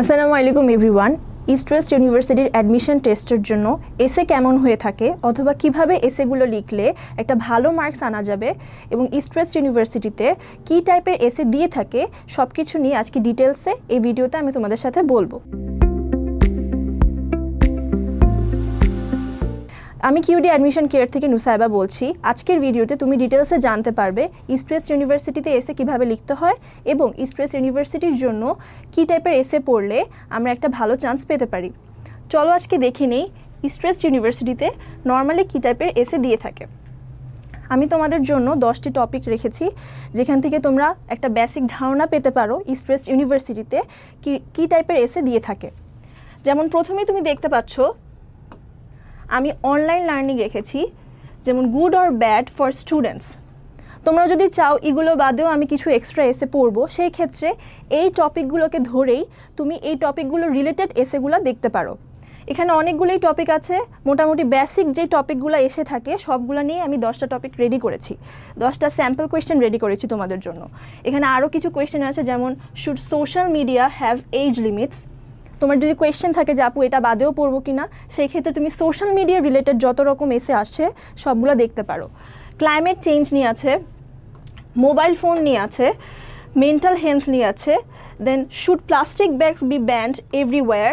আসসালামু আলাইকুম everyone east West ইউনিভার্সিটির অ্যাডমিশন টেস্টের জন্য এসে কেমন হয়ে থাকে অথবা কীভাবে এসেগুলো লিখলে একটা ভালো মার্কস আনা যাবে এবং ইস্ট ওয়েস্ট ইউনিভার্সিটিতে কী টাইপের এসে দিয়ে থাকে সব কিছু নিয়ে আজকে ডিটেলসে এই ভিডিওতে আমি তোমাদের সাথে বলব। আমি কিউডি অ্যাডমিশন কেয়ার থেকে নুসাইবা বলছি। আজকের ভিডিওতে তুমি ডিটেলসে জানতে পারবে ইস্ট ওয়েস্ট ইউনিভার্সিটিতে এসে কীভাবে লিখতে হয় এবং ইস্ট ওয়েস্ট ইউনিভার্সিটির জন্য কী টাইপের এসে পড়লে আমরা একটা ভালো চান্স পেতে পারি। চলো আজকে দেখে নেই ইস্ট ওয়েস্ট ইউনিভার্সিটিতে নর্মালি কী টাইপের এসে দিয়ে থাকে। আমি তোমাদের জন্য দশটি টপিক রেখেছি, যেখান থেকে তোমরা একটা বেসিক ধারণা পেতে পারো ইস্ট ওয়েস্ট ইউনিভার্সিটিতে কী কী টাইপের এসে দিয়ে থাকে। যেমন প্রথমেই তুমি দেখতে পাচ্ছ আমি অনলাইন লার্নিং রেখেছি, যেমন good or bad for students তোমরা যদি চাও এগুলো বাদেও আমি কিছু এক্সট্রা এসে পড়ব, সেই ক্ষেত্রে এই টপিকগুলোকে ধরেই তুমি এই টপিকগুলো রিলেটেড এসেগুলো দেখতে পারো। এখানে অনেকগুলোই টপিক আছে, মোটামুটি বেসিক যে টপিকগুলো এসে থাকে, সবগুলো নিয়ে আমি দশটা টপিক রেডি করেছি। দশটা স্যাম্পল কোয়েশ্চেন রেডি করেছি তোমাদের জন্য। এখানে আরও কিছু কোয়েশ্চেন আছে, যেমন should social media have age limits তোমার যদি কোয়েশ্চেন থাকে যে, আপু, এটা বাদেও পড়ব কি না সেই ক্ষেত্রে তুমি সোশ্যাল মিডিয়া রিলেটেড যত রকম এসে আসছে, সবগুলো দেখতে পারো। ক্লাইমেট চেঞ্জ নিয়ে আছে মোবাইল ফোন নিয়ে আছে মেন্টাল হেলথ নিয়ে আছে then should plastic bags be banned everywhere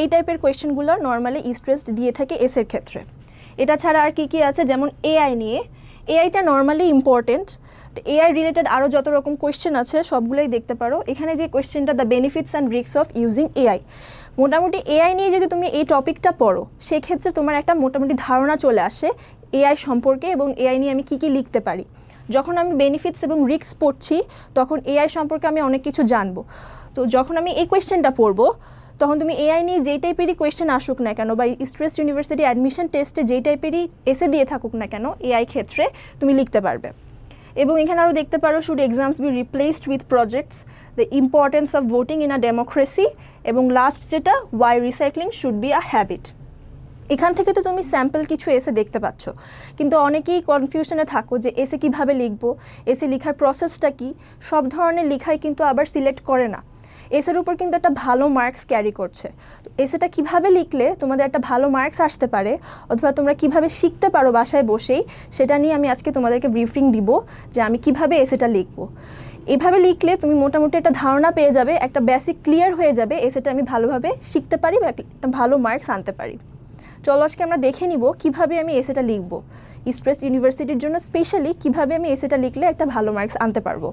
এই টাইপের কোয়েশ্চেনগুলো নর্মালি ইস্ট্রেস দিয়ে থাকে এসের ক্ষেত্রে। এটা ছাড়া আর কি কি আছে? যেমন এআই নিয়ে। এআইটা নর্মালি ইম্পর্টেন্ট এআই রিলেটেড আরও যত রকম কোয়েশ্চেন আছে, সবগুলোই দেখতে পারো। এখানে যে কোয়েশ্চেনটা the benefits and risks of using AI মোটামুটি এআই নিয়ে যদি তুমি এই টপিকটা পড়ো, সেক্ষেত্রে তোমার একটা মোটামুটি ধারণা চলে আসে এআই সম্পর্কে এবং এআই নিয়ে আমি কী কী লিখতে পারি। যখন আমি বেনিফিটস এবং রিক্স পড়ছি, তখন এআই সম্পর্কে আমি অনেক কিছু জানব। তো যখন আমি এই কোয়েশ্চেনটা পড়ব, তখন তুমি এআই নিয়ে যেই টাইপেরই কোয়েশ্চেন আসুক না কেন বা ইস্ট্রেস্ট ইউনিভার্সিটি অ্যাডমিশন টেস্টে যেই টাইপেরই এসে দিয়ে থাকুক না কেন এআই ক্ষেত্রে তুমি লিখতে পারবে। এবং এখানে আরও দেখতে পারো should exams be replaced with projects the importance of voting in a democracy এবং লাস্ট যেটা why recycling should be a habit এখান থেকে তো তুমি স্যাম্পল কিছু এসে দেখতে পাচ্ছ। কিন্তু অনেকেই কনফিউশনে থাকো যে এসে কীভাবে লিখব? এসে লেখার প্রসেসটা কি? সব ধরনের লেখাই কিন্তু আবার সিলেক্ট করে না। এসের উপর কিন্তু একটা ভালো মার্কস ক্যারি করছে। তো এসেটা কীভাবে লিখলে তোমাদের একটা ভালো মার্কস আসতে পারে, অথবা তোমরা কীভাবে শিখতে পারো বাসায় বসেই, সেটা নিয়ে আমি আজকে তোমাদেরকে ব্রিফিং দিব যে আমি কীভাবে এসেটা লিখব। এভাবে লিখলে তুমি মোটামুটি একটা ধারণা পেয়ে যাবে, একটা বেসিক ক্লিয়ার হয়ে যাবে এসেটা আমি ভালোভাবে শিখতে পারি বা একটা ভালো মার্কস আনতে পারি। চলো আজকে আমরা দেখে নিব কীভাবে আমি এসেটা লিখব। ইস্ট্রেস ইউনিভার্সিটির জন্য স্পেশালি কীভাবে আমি এসেটা লিখলে একটা ভালো মার্কস আনতে পারব।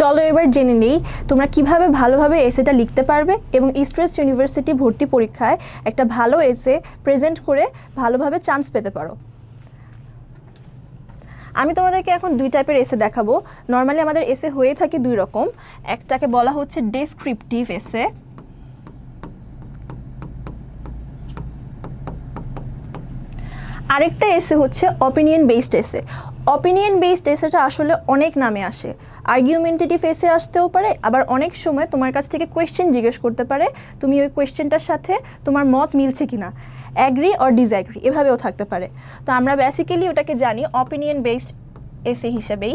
চলো এবার জেনে নিই তোমরা কীভাবে ভালোভাবে এসেটা লিখতে পারবে এবং ইস্টওয়েস্ট ইউনিভার্সিটি ভর্তি পরীক্ষায় একটা ভালো এসে প্রেজেন্ট করে ভালোভাবে চান্স পেতে পারো। আমি তোমাদেরকে এখন দুই টাইপের এসে দেখাবো। নর্মালি আমাদের এসে হয়ে থাকে দুই রকম। একটাকে বলা হচ্ছে ডেসক্রিপটিভ এসে আরেকটা এসে হচ্ছে opinion based essay opinion based এসেটা আসলে অনেক নামে আসে। আর্গুমেন্টেটিভ এসে আসতেও পারে, আবার অনেক সময় তোমার কাছ থেকে কোয়েশ্চেন জিজ্ঞেস করতে পারে, তুমি ওই কোয়েশ্চেনটার সাথে তোমার মত মিলছে কিনা? অ্যাগ্রি অর ডিসঅ্যাগ্রি এভাবেও থাকতে পারে। তো আমরা বেসিক্যালি ওটাকে জানি অপিনিয়ন বেসড এসে হিসেবেই।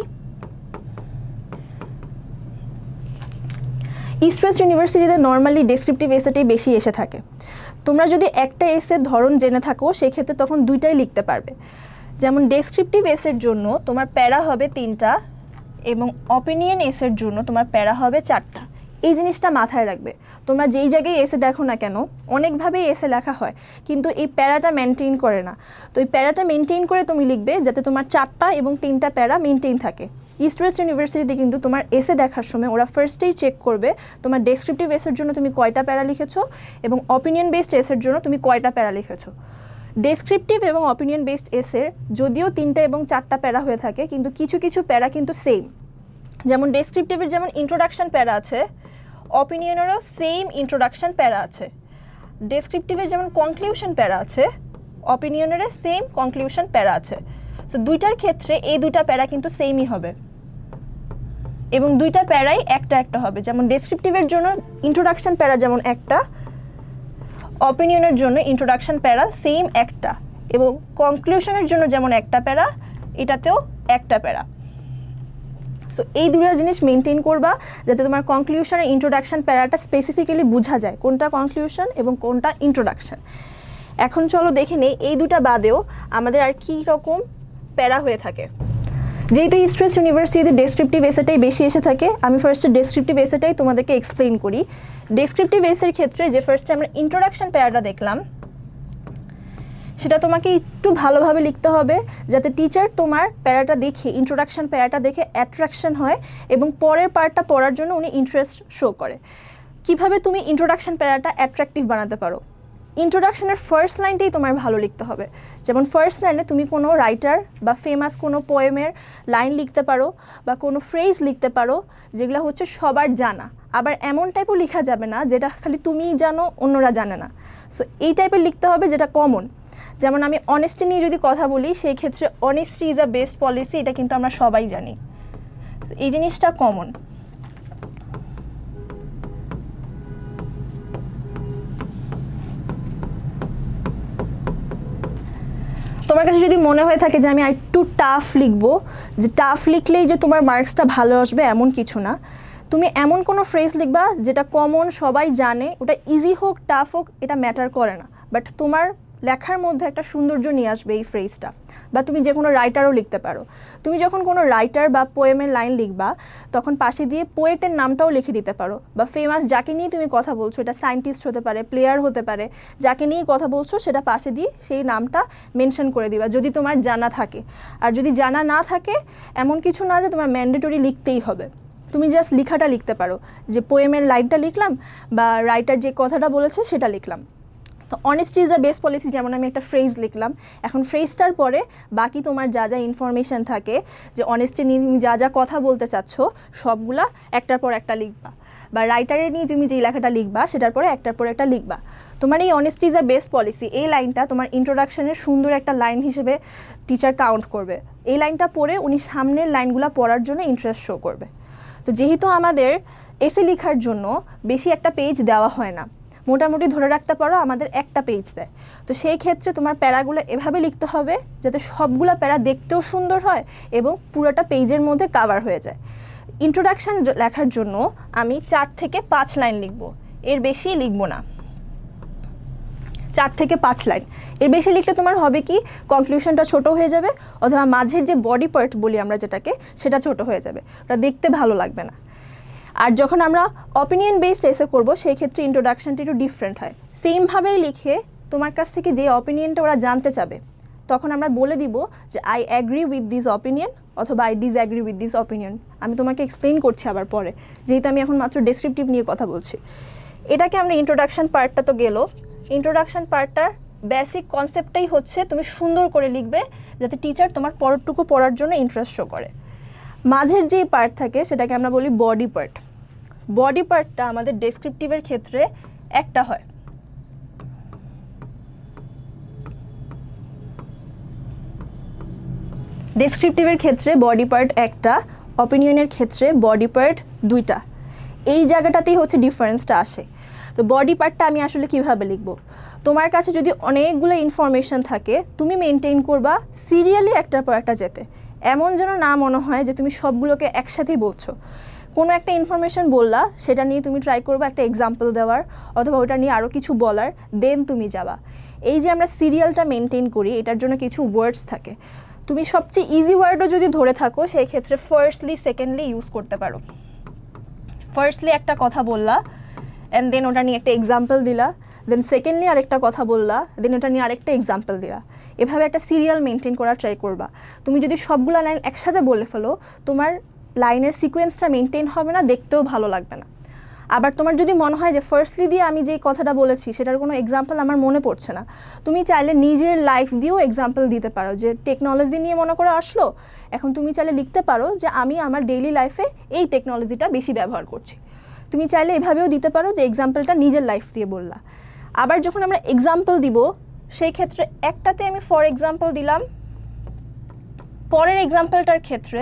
ইস্ট ওয়েস্ট ইউনিভার্সিটিতে নর্মালি ডেসক্রিপটিভ এসেটাই বেশি এসে থাকে। তোমরা যদি একটা এসের ধরন জেনে থাকো, সেক্ষেত্রে তখন দুইটাই লিখতে পারবে। যেমন ডেসক্রিপটিভ এসের জন্য তোমার প্যারা হবে তিনটা এবং অপিনিয়ন এসের জন্য তোমার প্যারা হবে চারটা। এই জিনিসটা মাথায় রাখবে। তোমরা যেই জায়গায় এসে দেখো না কেন অনেকভাবেই এসে লেখা হয়, কিন্তু এই প্যারাটা মেনটেন করে না। তো এই প্যারাটা মেনটেন করে তুমি লিখবে যাতে তোমার চারটা এবং তিনটা প্যারা মেনটেন থাকে। ইস্ট ওয়েস্ট ইউনিভার্সিটিতে কিন্তু তোমার এসে দেখার সময় ওরা ফার্স্টেই চেক করবে তোমার ডেসক্রিপটিভ এসের জন্য তুমি কয়টা প্যারা লিখেছো এবং অপিনিয়ন বেসড এসের জন্য তুমি কয়টা প্যারা লিখেছো। ডেসক্রিপটিভ এবং অপিনিয়ন বেসড এসের যদিও তিনটা এবং চারটা প্যারা হয়ে থাকে, কিন্তু কিছু কিছু প্যারা কিন্তু সেম যেমন ডেসক্রিপটিভের যেমন ইন্ট্রোডাকশন প্যারা আছে অপিনিয়নেরও সেম ইন্ট্রোডাকশন প্যারা আছে। ডেসক্রিপটিভের যেমন কনক্লিউশন প্যারা আছে অপিনিয়নেরও সেম কনক্লিউশন প্যারা আছে। সো দুইটার ক্ষেত্রে এই দুইটা প্যারা কিন্তু সেমই হবে। এবং দুইটা প্যারাই একটা একটা হবে। যেমন ডেসক্রিপটিভের জন্য ইন্ট্রোডাকশন প্যারা যেমন একটা অপিনিয়নের জন্য ইন্ট্রোডাকশন প্যারা সেম একটা এবং কনক্লুশনের জন্য যেমন একটা প্যারা এটাতেও একটা প্যারা সো এই দুটো জিনিস মেনটেন করবা যাতে তোমার কনক্লিউশন আর ইন্ট্রোডাকশন প্যারাটা স্পেসিফিক্যালি বোঝা যায় কোনটা কনক্লিউশন এবং কোনটা ইন্ট্রোডাকশন এখন চলো দেখে নেই এই দুটা বাদেও আমাদের আর কী রকম প্যারা হয়ে থাকে যেহেতু স্ট্রেস ইউনিভার্সিটিতে ডেসক্রিপটিভ এসেটাই বেশি এসে থাকে, আমি ফার্স্টে ডেসক্রিপটিভ এসেটাই তোমাদেরকে এক্সপ্লেন করি। ডেসক্রিপটিভ এসের ক্ষেত্রে যে ফার্স্টে আমরা ইন্ট্রোডাকশন প্যারাটা দেখলাম, সেটা তোমাকে একটু ভালোভাবে লিখতে হবে, যাতে টিচার তোমার প্যারাটা দেখে ইন্ট্রোডাকশন প্যারাটা দেখে অ্যাট্রাকশন হয় এবং পরের পার্টটা পড়ার জন্য উনি ইন্টারেস্ট শো করে। কীভাবে তুমি ইন্ট্রোডাকশন প্যারাটা অ্যাট্রাকটিভ বানাতে পারো? ইন্ট্রোডাকশনের ফার্স্ট লাইনটাই তোমার ভালো লিখতে হবে। যেমন ফার্স্ট লাইনে তুমি কোনো রাইটার বা ফেমাস কোনো পোয়েমের লাইন লিখতে পারো বা কোনো ফ্রেজ লিখতে পারো যেগুলো হচ্ছে সবার জানা। আবার এমন টাইপও লেখা যাবে না যেটা খালি তুমিই জানো, অন্যরা জানে না। সো এই টাইপের লিখতে হবে যেটা কমন যেমন আমি অনেস্টি নিয়ে যদি কথা বলি, সেই ক্ষেত্রে honesty is a best policy এটা কিন্তু আমরা সবাই জানি। এই জিনিসটা কমন তোমার কাছে যদি মনে হয়ে থাকে যে আমি আর একটু টাফ লিখব, যে টাফ লিখলেই যে তোমার মার্কসটা ভালো আসবে এমন কিছু না। তুমি এমন কোনো ফ্রেজ লিখবা যেটা কমন সবাই জানে, ওটা ইজি হোক টাফ হোক, এটা ম্যাটার করে না। বাট তোমার লেখার মধ্যে একটা সৌন্দর্য নিয়ে আসবে এই ফ্রেজটা বা তুমি যে কোনো রাইটারও লিখতে পারো। তুমি যখন কোনো রাইটার বা পোয়েমের লাইন লিখবা, তখন পাশে দিয়ে পোয়েটের নামটাও লিখে দিতে পারো। বা ফেমাস যাকে নিয়ে তুমি কথা বলছো, এটা সায়েন্টিস্ট হতে পারে প্লেয়ার হতে পারে, যাকে নিয়ে কথা বলছো, সেটা পাশে দিয়ে সেই নামটা মেনশন করে দিবা, যদি তোমার জানা থাকে। আর যদি জানা না থাকে, এমন কিছু না যে তোমার ম্যান্ডেটরি লিখতেই হবে। তুমি জাস্ট লেখাটা লিখতে পারো। যে পোয়েমের লাইনটা লিখলাম, বা রাইটার যে কথাটা বলেছে, সেটা লিখলাম। তো honesty is the best policy যেমন আমি একটা ফ্রেজ লিখলাম। এখন ফ্রেজটার পরে বাকি তোমার যা যা ইনফরমেশান থাকে, যে অনেস্টি নিয়ে তুমি যা যা কথা বলতে চাচ্ছ, সবগুলা একটার পর একটা লিখবা। বা রাইটারের নিয়ে তুমি যেই লেখাটা লিখবা, সেটার পরে একটার পর একটা লিখবা। তোমার এই honesty is a best policy এই লাইনটা তোমার ইন্ট্রোডাকশনের সুন্দর একটা লাইন হিসেবে টিচার কাউন্ট করবে। এই লাইনটা পড়ে উনি সামনের লাইনগুলো পড়ার জন্য ইন্টারেস্ট শো করবে। তো যেহেতু আমাদের এসে লেখার জন্য বেশি একটা পেজ দেওয়া হয় না মোটামুটি ধরে রাখতে পারো, আমাদের একটা পেজ দেয়। তো সেই ক্ষেত্রে তোমার প্যারাগুলো এভাবে লিখতে হবে, যাতে সবগুলো প্যারা দেখতেও সুন্দর হয় এবং পুরোটা পেজের মধ্যে কাভার হয়ে যায়। ইন্ট্রোডাকশান লেখার জন্য আমি চার থেকে পাঁচ লাইন লিখব। এর বেশি লিখব না। চার থেকে পাঁচ লাইন এর বেশি লিখলে তোমার হবে কি কনক্লুশনটা ছোট হয়ে যাবে, অথবা মাঝের যে বডি পার্ট বলি আমরা যেটাকে, সেটা ছোট হয়ে যাবে। ওটা দেখতে ভালো লাগবে না। আর যখন আমরা অপিনিয়ন বেসড এসে করব, সেই ক্ষেত্রে ইন্ট্রোডাকশনটা একটু ডিফারেন্ট হয়। সেমভাবেই লিখে তোমার কাছ থেকে যে অপিনিয়নটা ওরা জানতে চাবে, তখন আমরা বলে দিব যে I agree with this opinion অথবা I disagree with this opinion আমি তোমাকে এক্সপ্লেন করছি আবার পরে, যেহেতু আমি এখন মাত্র ডেসক্রিপটিভ নিয়ে কথা বলছি। এটাকে আমরা ইন্ট্রোডাকশন পার্টটা তো গেলো। ইন্ট্রোডাকশন পার্টটার বেসিক কনসেপ্টটাই হচ্ছে, তুমি সুন্দর করে লিখবে, যাতে টিচার তোমার পরটুকু পড়ার জন্য ইন্টারেস্ট শো করে। মাঝের যেই পার্ট থাকে, সেটাকে আমরা বলি বডি পার্ট বডি পার্টটা আমাদের ডেসক্রিপটিভের ক্ষেত্রে একটা হয়। ডেসক্রিপটিভের ক্ষেত্রে বডি পার্ট একটা অপিনিয়নের ক্ষেত্রে বডি পার্ট দুইটা। এই জায়গাটাতেই হচ্ছে ডিফারেন্সটা আসে। তো বডি পার্টটা আমি আসলে কীভাবে লিখব? তোমার কাছে যদি অনেকগুলো ইনফরমেশন থাকে, তুমি মেনটেন করবা সিরিয়ালি একটার পর একটা যেতে। এমন যেন না মনে হয় যে তুমি সবগুলোকে একসাথেই বলছো। কোনো একটা ইনফরমেশন বললা, সেটা নিয়ে তুমি ট্রাই করবা একটা এক্সাম্পল দেওয়ার, অথবা ওটা নিয়ে আরও কিছু বলার দেন তুমি যাবা। এই যে আমরা সিরিয়ালটা মেনটেন করি, এটার জন্য কিছু ওয়ার্ডস থাকে। তুমি সবচেয়ে ইজি ওয়ার্ডও যদি ধরে থাকো, সেই ক্ষেত্রে ফার্স্টলি সেকেন্ডলি ইউজ করতে পারো। ফার্স্টলি একটা কথা বললা অ্যান্ড দেন ওটা নিয়ে একটা এক্সাম্পল দিলা। দেন সেকেন্ডলি আরেকটা কথা বললা দেন ওটা নিয়ে আরেকটা এক্সাম্পল দিলা। এভাবে একটা সিরিয়াল মেনটেন করার ট্রাই করবা। তুমি যদি সবগুলো লাইন একসাথে বলে ফেলো, তোমার লাইনের সিকোয়েন্সটা মেনটেন হবে না, দেখতেও ভালো লাগবে না। আবার তোমার যদি মনে হয় যে ফার্স্টলি দিয়ে আমি যেই কথাটা বলেছি, সেটার কোনো এক্সাম্পল আমার মনে পড়ছে না, তুমি চাইলে নিজের লাইফ দিয়েও এক্সাম্পল দিতে পারো যে টেকনোলজি নিয়ে মনে করে আসলো, এখন তুমি চাইলে লিখতে পারো যে, আমি আমার ডেইলি লাইফে এই টেকনোলজিটা বেশি ব্যবহার করছি। তুমি চাইলে এভাবেও দিতে পারো যে এক্সাম্পলটা নিজের লাইফ দিয়ে বললা। আবার যখন আমরা এক্সাম্পল দিব, সেই ক্ষেত্রে একটাতে আমি ফর এক্সাম্পল দিলাম। পরের এক্সাম্পলটার ক্ষেত্রে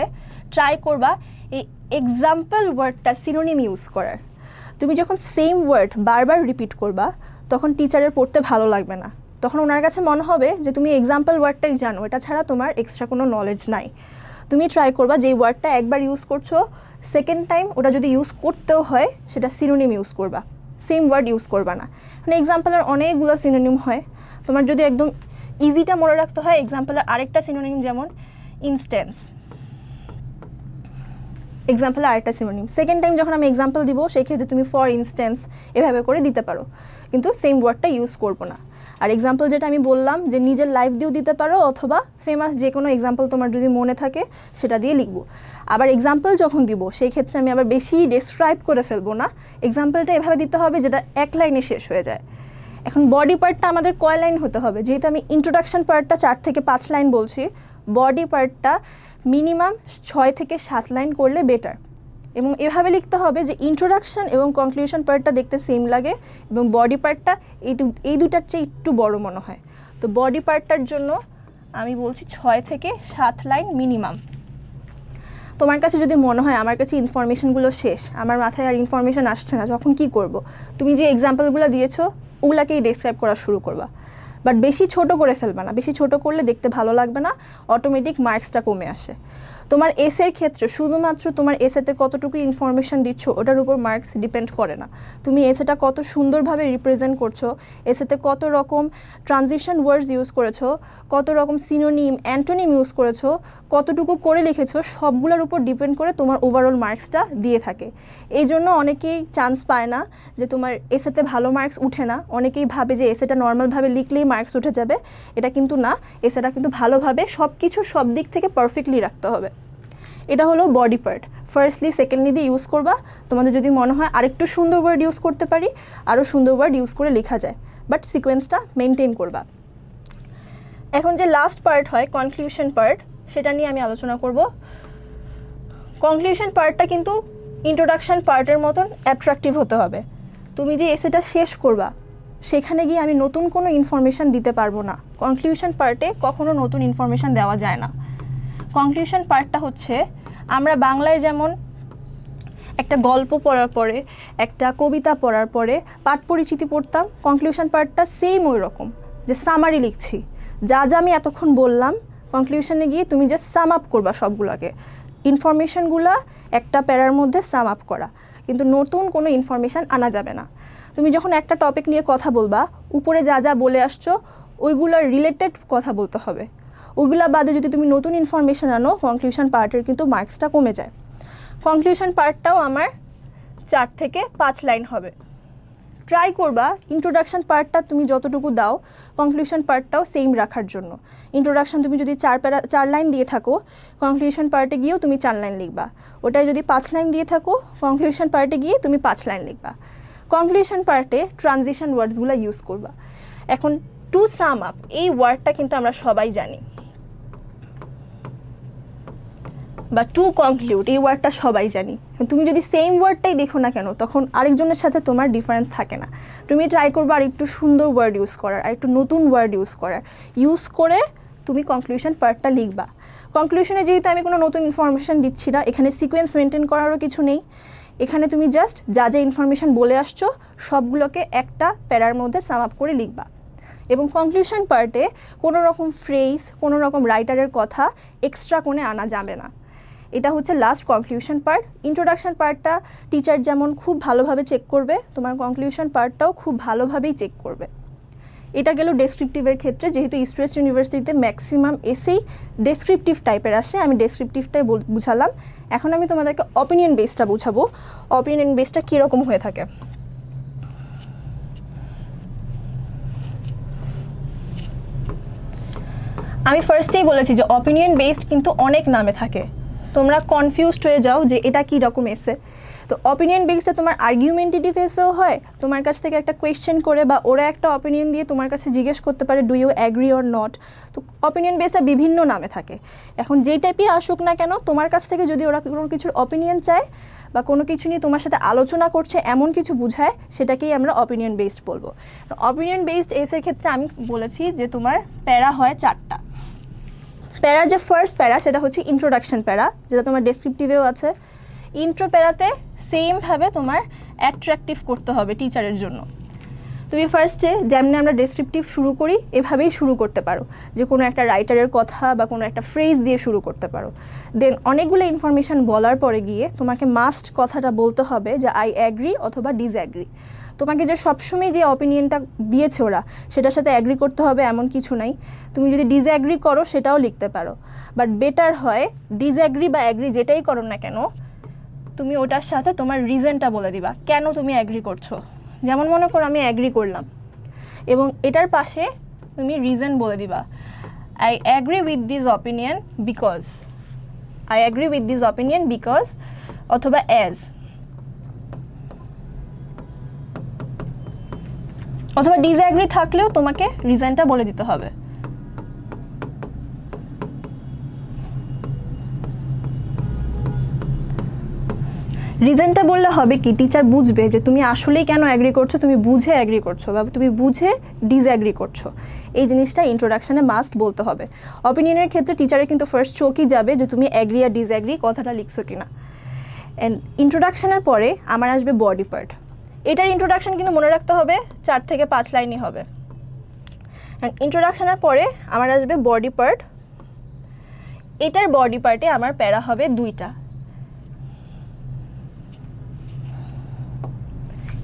ট্রাই করবা এই এক্সাম্পল ওয়ার্ডটা সিনোনিম ইউজ করার। তুমি যখন সেম ওয়ার্ড বারবার রিপিট করবা, তখন টিচারের পড়তে ভালো লাগবে না। তখন ওনার কাছে মনে হবে যে, তুমি এক্সাম্পল ওয়ার্ডটাই জানো, এটা ছাড়া তোমার এক্সট্রা কোনো নলেজ নাই। তুমি ট্রাই করবা যেই ওয়ার্ডটা একবার ইউজ করছ সেকেন্ড টাইম ওটা যদি ইউজ করতেও হয়, সেটা সিনোনিম ইউজ করবা। সেম ওয়ার্ড ইউজ করবা না। মানে এক্সাম্পলের অনেকগুলো সিনোনিম হয়। তোমার যদি একদম ইজিটা মনে রাখতে হয় এক্সাম্পলের আরেকটা সিনোনিম যেমন ইনস্ট্যান্স এক্সাম্পল আরেকটা সিনোনিম সেকেন্ড টাইম যখন আমি এক্সাম্পল দিব, সেই ক্ষেত্রে তুমি ফর ইনস্ট্যান্স এভাবে করে দিতে পারো। কিন্তু সেম ওয়ার্ডটা ইউজ করব না। আর এক্সাম্পল যেটা আমি বললাম, যে নিজের লাইফ দিয়েও দিতে পারো, অথবা ফেমাস যে কোনো এক্সাম্পল তোমার যদি মনে থাকে, সেটা দিয়ে লিখব। আবার এক্সাম্পল যখন দিব, সেই ক্ষেত্রে আমি আবার বেশি ডেসক্রাইব করে ফেলব না। এক্সাম্পলটা এভাবে দিতে হবে, যেটা এক লাইনে শেষ হয়ে যায়। এখন বডি পার্টটা আমাদের কয় লাইন হতে হবে? যেহেতু আমি ইন্ট্রোডাকশন পার্টটা চার থেকে পাঁচ লাইন বলছি বডি পার্টটা মিনিমাম ছয় থেকে সাত লাইন করলে বেটার এবং এভাবে লিখতে হবে যে ইন্ট্রোডাকশন এবং কনক্লুশন পার্টটা দেখতে সেম লাগে এবং বডি পার্টটা এই দু- এই দুটার চেয়ে একটু বড় মনে হয়। তো বডি পার্টটার জন্য আমি বলছি ছয় থেকে সাত লাইন মিনিমাম তোমার কাছে যদি মনে হয় আমার কাছে ইনফরমেশনগুলো শেষ, আমার মাথায় আর ইনফরমেশন আসছে না, তখন কি করব? তুমি যে এক্সাম্পলগুলো দিয়েছ, ওগুলাকেই ডেসক্রাইব করা শুরু করবা। বাট বেশি ছোট করে ফেলবে না, বেশি ছোট করলে দেখতে ভালো লাগবে না অটোমেটিক মার্কসটা কমে আসে। তোমার এসের ক্ষেত্রে শুধুমাত্র তোমার এসেতে কতটুকু ইনফরমেশন দিচ্ছ, ওটার উপর মার্কস ডিপেন্ড করে না। তুমি এসেটা কত সুন্দরভাবে রিপ্রেজেন্ট করছ এসেতে কত রকম ট্রানজিশন ওয়ার্ডস ইউজ করেছ, কত রকম সিনোনিম অ্যান্টোনিম ইউজ করেছ, কতটুকু করে লিখেছো, সবগুলোর উপর ডিপেন্ড করে তোমার ওভারঅল মার্কসটা দিয়ে থাকে। এই জন্য অনেকেই চান্স পায় না যে তোমার এসেতে ভালো মার্কস উঠে না, অনেকেই ভাবে যে এসেটা নর্মালভাবে লিখলেই মার্কস উঠে যাবে, এটা কিন্তু না এসেটা কিন্তু ভালোভাবে সব কিছু সব দিক থেকে পারফেক্টলি রাখতে হবে। এটা হলো বডি পার্ট ফার্স্টলি সেকেন্ডলি দিয়ে ইউজ করবা। তোমাদের যদি মনে হয় আরেকটু সুন্দর ওয়ার্ড ইউজ করতে পারি আরও সুন্দর ওয়ার্ড ইউজ করে লেখা যায়। বাট সিকোয়েন্সটা মেনটেন করবা। এখন যে লাস্ট পার্ট হয় কনক্লিউশন পার্ট সেটা নিয়ে আমি আলোচনা করব। কনক্লিউশন পার্টটা কিন্তু ইন্ট্রোডাকশন পার্টের মতন অ্যাট্রাকটিভ হতে হবে। তুমি যে এসেটা শেষ করবা সেখানে গিয়ে আমি নতুন কোনো ইনফরমেশান দিতে পারব না। কনক্লিউশন পার্টে কখনো নতুন ইনফরমেশান দেওয়া যায় না। কনক্লিউশন পার্টটা হচ্ছে, আমরা বাংলায় যেমন একটা গল্প পড়ার পরে, একটা কবিতা পড়ার পরে পাঠ পরিচিতি পড়তাম কনক্লিউশন পার্টটা সেম ওই রকম যে সামারি লিখছি। যা যা আমি এতক্ষণ বললাম কনক্লিউশনে গিয়ে তুমি যে সাম আপ করবা সবগুলোকে। ইনফরমেশনগুলো একটা প্যারার মধ্যে সাম আপ করা। কিন্তু নতুন কোনো ইনফরমেশান আনা যাবে না। তুমি যখন একটা টপিক নিয়ে কথা বলবা, উপরে যা যা বলে আসছো, ওইগুলোর রিলেটেড কথা বলতে হবে। ওইগুলা বাদে যদি তুমি নতুন ইনফরমেশান আনো কনক্লিউশন পার্টের কিন্তু মার্কসটা কমে যায়। কনক্লিউশন পার্টটাও আমার চার থেকে পাঁচ লাইন হবে। ট্রাই করবা ইন্ট্রোডাকশন পার্টটা তুমি যতটুকু দাও কনক্লিউশন পার্টটাও সেম রাখার জন্য। ইন্ট্রোডাকশন তুমি যদি চার প্যারা, চার লাইন দিয়ে থাকো কনক্লিউশন পার্টে গিয়েও তুমি চার লাইন লিখবা। ওটাই যদি পাঁচ লাইন দিয়ে থাকো কনক্লিউশন পার্টে গিয়ে তুমি পাঁচ লাইন লিখবা। কনক্লিউশন পার্টে ট্রানজিশন ওয়ার্ডসগুলো ইউজ করবা। এখন টু সাম আপ এই ওয়ার্ডটা কিন্তু আমরা সবাই জানি। বা টু কনক্লুড এই ওয়ার্ডটা সবাই জানি। তুমি যদি সেম ওয়ার্ডটাই দেখো না কেন, তখন আরেকজনের সাথে তোমার ডিফারেন্স থাকে না। তুমি ট্রাই করবে আর একটু সুন্দর ওয়ার্ড ইউজ করার, আর একটু নতুন ওয়ার্ড ইউজ করার। ইউজ করে তুমি কনক্লুশন পার্টটা লিখবা। কনক্লুশনে যেহেতু আমি কোনো নতুন ইনফরমেশন দিচ্ছি না, এখানে সিকোয়েন্স মেনটেন করারও কিছু নেই। এখানে তুমি জাস্ট যা যা ইনফরমেশন বলে আসছো, সবগুলোকে একটা প্যারার মধ্যে সাম আপ করে লিখবা। এবং কনক্লুশন পার্টে কোনো রকম ফ্রেজ কোনো রকম রাইটারের কথা এক্সট্রা কোণে আনা যাবে না। এটা হচ্ছে লাস্ট কনক্লিউশন পার্ট ইন্ট্রোডাকশন পার্টটা টিচার যেমন খুব ভালোভাবে চেক করবে, তোমার কনক্লিউশন পার্টটাও খুব ভালোভাবেই চেক করবে। এটা গেল ডেসক্রিপটিভের ক্ষেত্রে, যেহেতু ইস্টওয়েস্ট ইউনিভার্সিটিতে ম্যাক্সিমাম এসেই ডেসক্রিপটিভ টাইপের আসে, আমি ডেসক্রিপটিভটাই বুঝালাম। এখন আমি তোমাদেরকে অপিনিয়ন বেসটা বুঝাবো। অপিনিয়ন বেসটা কীরকম হয়ে থাকে? আমি ফার্স্টেই বলেছি যে অপিনিয়ন বেসড কিন্তু অনেক নামে থাকে। তোমরা কনফিউজড হয়ে যাও যে এটা কী রকম এসে তো অপিনিয়ন বেসডে তোমার আর্গুমেন্টেটিভ এসেও হয়, তোমার কাছ থেকে একটা কোয়েশ্চেন করে বা ওরা একটা অপিনিয়ন দিয়ে তোমার কাছে জিজ্ঞেস করতে পারে do you agree or not তো অপিনিয়ন বেসটা বিভিন্ন নামে থাকে। এখন যেই টাইপই আসুক না কেন, তোমার কাছ থেকে যদি ওরা কোনো কিছুর অপিনিয়ন চায় বা কোনো কিছু নিয়ে তোমার সাথে আলোচনা করছে, এমন কিছু বুঝায়, সেটাকেই আমরা অপিনিয়ন বেসড বলব। অপিনিয়ন বেসড এসের ক্ষেত্রে আমি বলেছি যে তোমার প্যারা হয় চারটা। প্যারার যে ফার্স্ট প্যারা, সেটা হচ্ছে ইন্ট্রোডাকশন প্যারা, যেটা তোমার ডেসক্রিপটিভেও আছে। ইন্ট্রো প্যারাতে সেমভাবে তোমার অ্যাট্রাকটিভ করতে হবে টিচারের জন্য। তুমি ফার্স্টে যেমনি আমরা ডেসক্রিপটিভ শুরু করি, এভাবেই শুরু করতে পারো। যে কোনো একটা রাইটারের কথা বা কোনো একটা ফ্রেজ দিয়ে শুরু করতে পারো। দেন অনেকগুলো ইনফরমেশান বলার পরে গিয়ে তোমাকে মাস্ট কথাটা বলতে হবে যে আই অ্যাগ্রি অথবা ডিসঅ্যাগ্রি তোমাকে যে সবসময় যে অপিনিয়নটা দিয়েছে ওরা, সেটার সাথে অ্যাগ্রি করতে হবে এমন কিছু নাই। তুমি যদি ডিসঅ্যাগ্রি করো, সেটাও লিখতে পারো। বাট বেটার হয় ডিসঅ্যাগ্রি বা অ্যাগ্রি যেটাই করো না কেন, তুমি ওটার সাথে তোমার রিজনটা বলে দিবা, কেন তুমি অ্যাগ্রি করছ? যেমন মনে করো আমি অ্যাগ্রি করলাম। এবং এটার পাশে তুমি রিজন বলে দিবা I agree with this opinion because I agree with this opinion because অথবা অ্যাজ অথবা ডিসঅ্যাগ্রি থাকলেও তোমাকে রিজনটা বলে দিতে হবে। রিজনটা বললে হবে কি টিচার বুঝবে যে তুমি আসলেই কেন অ্যাগ্রি করছ, তুমি বুঝে অ্যাগ্রি করছ বা তুমি বুঝে ডিসঅ্যাগ্রি করছ। এই জিনিসটা ইন্ট্রোডাকশানে মাস্ট বলতে হবে। অপিনিয়নের ক্ষেত্রে টিচারের কিন্তু ফার্স্ট চোখই যাবে যে তুমি অ্যাগ্রি আর ডিসঅ্যাগ্রি কথাটা লিখছো কিনা। অ্যান্ড ইন্ট্রোডাকশনের পরে আমার আসবে বডি পার্ট এটার ইন্ট্রোডাকশন কিন্তু মনে রাখতে হবে, চার থেকে পাঁচ লাইনই হবে। ইন্ট্রোডাকশানের পরে আমার আসবে বডি পার্ট এটার বডি পার্টে আমার প্যারা হবে দুইটা।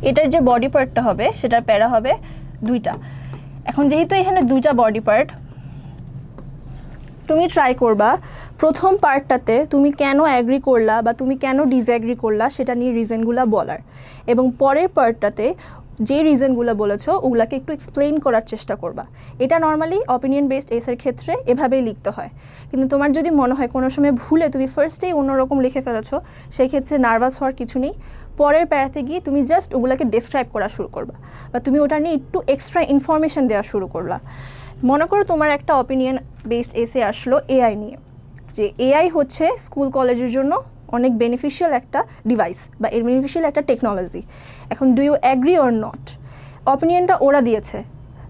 এটার যে বডি পার্টটা হবে, সেটার প্যারা হবে দুইটা। এখন যেহেতু এখানে দুইটা বডি পার্ট তুমি ট্রাই করবা। প্রথম পার্টটাতে তুমি কেন অ্যাগ্রি করলা বা তুমি কেন ডিসঅ্যাগ্রি করলা সেটা নিয়ে রিজনগুলো বলার। এবং পরের পার্টটাতে যে রিজনগুলো বলেছ ওগুলাকে একটু এক্সপ্লেন করার চেষ্টা করবা। এটা নর্মালি অপিনিয়ন বেসড এসের ক্ষেত্রে এভাবেই লিখতে হয়। কিন্তু তোমার যদি মনে হয় কোনো সময় ভুলে তুমি ফার্স্টেই অন্যরকম লিখে ফেলেছো সেই ক্ষেত্রে নার্ভাস হওয়ার কিছু নেই। পরের প্যারাতে গিয়ে তুমি জাস্ট ওগুলাকে ডেসক্রাইব করা শুরু করবা। বা তুমি ওটা নিয়ে একটু এক্সট্রা ইনফরমেশন দেওয়া শুরু করলা। মনে করো তোমার একটা অপিনিয়ন বেসড এসে আসলো এআই নিয়ে। যে এআই হচ্ছে স্কুল কলেজের জন্য অনেক বেনিফিশিয়াল একটা ডিভাইস বা এর বেনিফিশিয়াল একটা টেকনোলজি এখন do you agree or not অপিনিয়নটা ওরা দিয়েছে।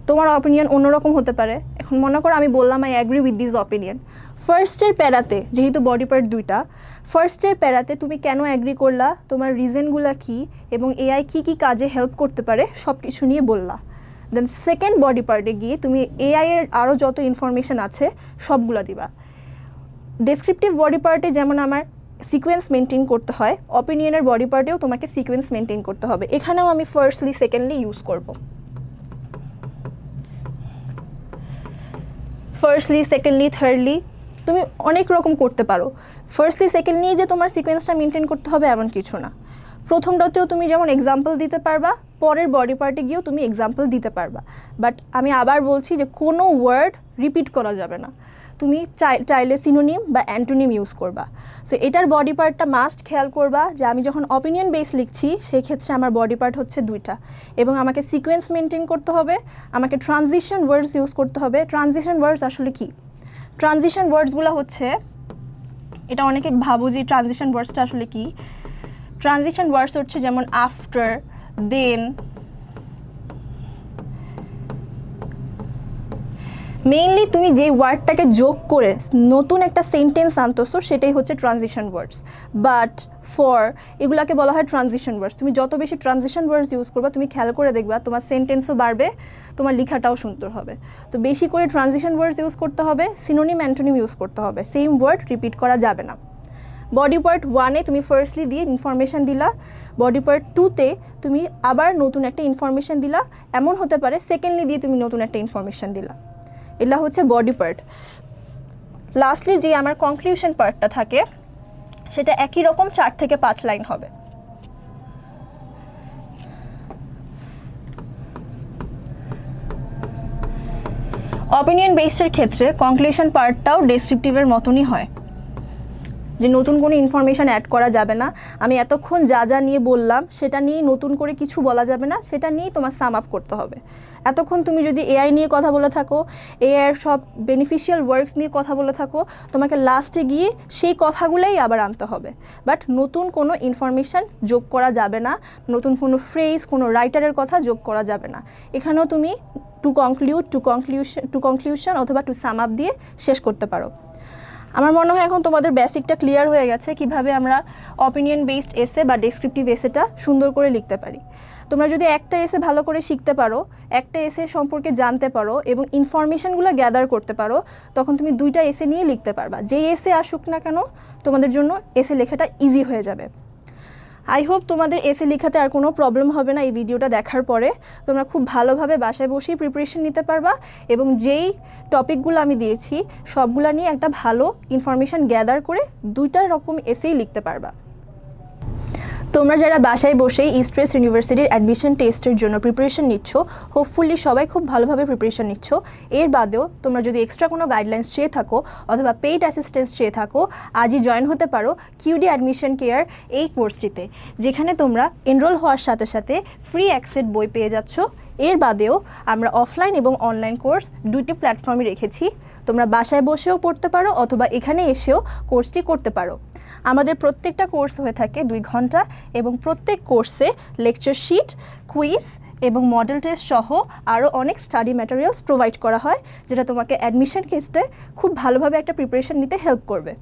তোমার অপিনিয়ন অন্যরকম হতে পারে। এখন মনে করো আমি বললাম I agree with this opinion ফার্স্টের প্যারাতে, যেহেতু বডি পার্ট দুইটা ফার্স্টের প্যারাতে তুমি কেন অ্যাগ্রি করলা? তোমার রিজনগুলো কী? এবং এআই কী কী কাজে হেল্প করতে পারে? সব কিছু নিয়ে বললা। দেন সেকেন্ড বডি পার্টে গিয়ে তুমি এআইয়ের আরও যত ইনফরমেশন আছে, সবগুলো দিবা। ডেসক্রিপটিভ বডি পার্টে যেমন আমার সিকোয়েন্স মেনটেন করতে হয় অপিনিয়নের বডি পার্টেও তোমাকে সিকোয়েন্স মেনটেন করতে হবে। এখানেও আমি ফার্স্টলি সেকেন্ডলি ইউজ করব। ফার্স্টলি সেকেন্ডলি থার্ডলি তুমি অনেক রকম করতে পারো। ফার্স্টলি সেকেন্ডলি যে তোমার সিকোয়েন্সটা মেনটেন করতে হবে এমন কিছু না। প্রথমটাতেও তুমি যেমন এক্সাম্পল দিতে পারবা, পরের বডি পার্টে গিয়েও তুমি এক্সাম্পল দিতে পারবা। বাট আমি আবার বলছি যে কোনো ওয়ার্ড রিপিট করা যাবে না। তুমি চাই চাইলে সিনোনিম বা অ্যান্টোনিম ইউজ করবা। সো এটার বডি পার্টটা মাস্ট খেয়াল করবা যে আমি যখন অপিনিয়ন বেস লিখছি, সেই ক্ষেত্রে আমার বডি পার্ট হচ্ছে দুইটা। এবং আমাকে সিকোয়েন্স মেনটেন করতে হবে, আমাকে ট্রানজিশন ওয়ার্ডস ইউজ করতে হবে। ট্রানজিশন ওয়ার্ডস আসলে কি? ট্রানজিশন ওয়ার্ডসগুলো হচ্ছে, এটা অনেকে ভাবো যে ট্রানজিশন ওয়ার্ডসটা আসলে কি? ট্রানজিশন ওয়ার্ডস হচ্ছে যেমন আফটার দেন মেইনলি তুমি যে ওয়ার্ডটাকে যোগ করে নতুন একটা সেন্টেন্স আনতেছো, সেটাই হচ্ছে ট্রানজিশন ওয়ার্ডস বাট ফর এগুলাকে বলা হয় ট্রানজিশন ওয়ার্ডস তুমি যত বেশি ট্রানজিশন ওয়ার্ডস ইউজ করবা, তুমি খেয়াল করে দেখবা তোমার সেন্টেন্সও বাড়বে, তোমার লেখাটাও সুন্দর হবে। তো বেশি করে ট্রানজিশন ওয়ার্ডস ইউজ করতে হবে সিনোনিম অ্যান্টোনিম ইউজ করতে হবে। সেম ওয়ার্ড রিপিট করা যাবে না। বডি পার্ট ওয়ানে তুমি ফার্স্টলি দিয়ে ইনফরমেশান দিলা বডি পার্ট টুতে তুমি আবার নতুন একটা ইনফরমেশান দিলা, এমন হতে পারে সেকেন্ডলি দিয়ে তুমি নতুন একটা ইনফরমেশান দিলা। এটা হচ্ছে বডি পার্ট লাস্টলি যে আমার কনক্লিউশন পার্টটা থাকে, সেটা একই রকম চার থেকে পাঁচ লাইন হবে। অপিনিয়ন বেসডের ক্ষেত্রে কনক্লুশন পার্টটাও ডেসক্রিপটিভের মতনই হয়। যে নতুন কোনো ইনফরমেশান অ্যাড করা যাবে না। আমি এতক্ষণ যা যা নিয়ে বললাম, সেটা নিয়ে নতুন করে কিছু বলা যাবে না, সেটা নিয়েই তোমার সাম আপ করতে হবে। এতক্ষণ তুমি যদি এআই নিয়ে কথা বলে থাকো এআইয়ের সব বেনিফিশিয়াল ওয়ার্কস নিয়ে কথা বলে থাকো, তোমাকে লাস্টে গিয়ে সেই কথাগুলোই আবার আনতে হবে। বাট নতুন কোনো ইনফরমেশান যোগ করা যাবে না, নতুন কোনো ফ্রেজ কোনো রাইটারের কথা যোগ করা যাবে না। এখানেও তুমি to conclude to conclusion to conclusion অথবা টু সাম আপ দিয়ে শেষ করতে পারো। আমার মনে হয় এখন তোমাদের বেসিকটা ক্লিয়ার হয়ে গেছে কীভাবে আমরা অপিনিয়ন বেসড এসে বা ডেসক্রিপটিভ এসেটা সুন্দর করে লিখতে পারি। তোমরা যদি একটা এসে ভালো করে শিখতে পারো, একটা এসে সম্পর্কে জানতে পারো এবং ইনফরমেশানগুলো গ্যাদার করতে পারো, তখন তুমি দুইটা এসে নিয়ে লিখতে পারবা। যে এসে আসুক না কেন, তোমাদের জন্য এসে লেখাটা ইজি হয়ে যাবে। আই হোপ তোমাদের এসে লেখাতে আর কোনো প্রবলেম হবে না এই ভিডিওটা দেখার পরে। তোমরা খুব ভালোভাবে বাসায় বসেই প্রিপারেশন নিতে পারবা এবং যেই টপিকগুলো আমি দিয়েছি, সবগুলো নিয়ে একটা ভালো ইনফরমেশান গ্যাদার করে দুইটা রকম এসেই লিখতে পারবা। তোমরা যারা বাসায় বসেই ইস্ট্রেস ইউনিভার্সিটির অ্যাডমিশন টেস্টের জন্য প্রিপারেশন নিচ্ছ হোপফুলি সবাই খুব ভালোভাবে প্রিপারেশন নিচ্ছ। এর বাদেও তোমরা যদি এক্সট্রা কোনো গাইডলাইন্স চেয়ে থাকো, অথবা পেইড অ্যাসিস্ট্যান্স চেয়ে থাকো, আজই জয়েন হতে পারো কিউডি অ্যাডমিশন কেয়ার এই কোর্সটিতে যেখানে তোমরা এনরোল হওয়ার সাথে সাথে ফ্রি অ্যাক্সেট বই পেয়ে যাচ্ছ। এর বাদেও আমরা অফলাইন এবং অনলাইন কোর্স দুইটি প্ল্যাটফর্মে রেখেছি। তোমরা বাসায় বসেও পড়তে পারো অথবা এখানে এসেও কোর্সটি করতে পারো। আমাদের প্রত্যেকটা কোর্স হয়ে থাকে দুই ঘণ্টা এবং প্রত্যেক কোর্সে লেকচার শিট কুইজ এবং মডেল টেস্ট সহ আরও অনেক স্টাডি ম্যাটেরিয়ালস প্রোভাইড করা হয়, যেটা তোমাকে অ্যাডমিশন কেসটে খুব ভালোভাবে একটা প্রিপারেশন নিতে হেল্প করবে।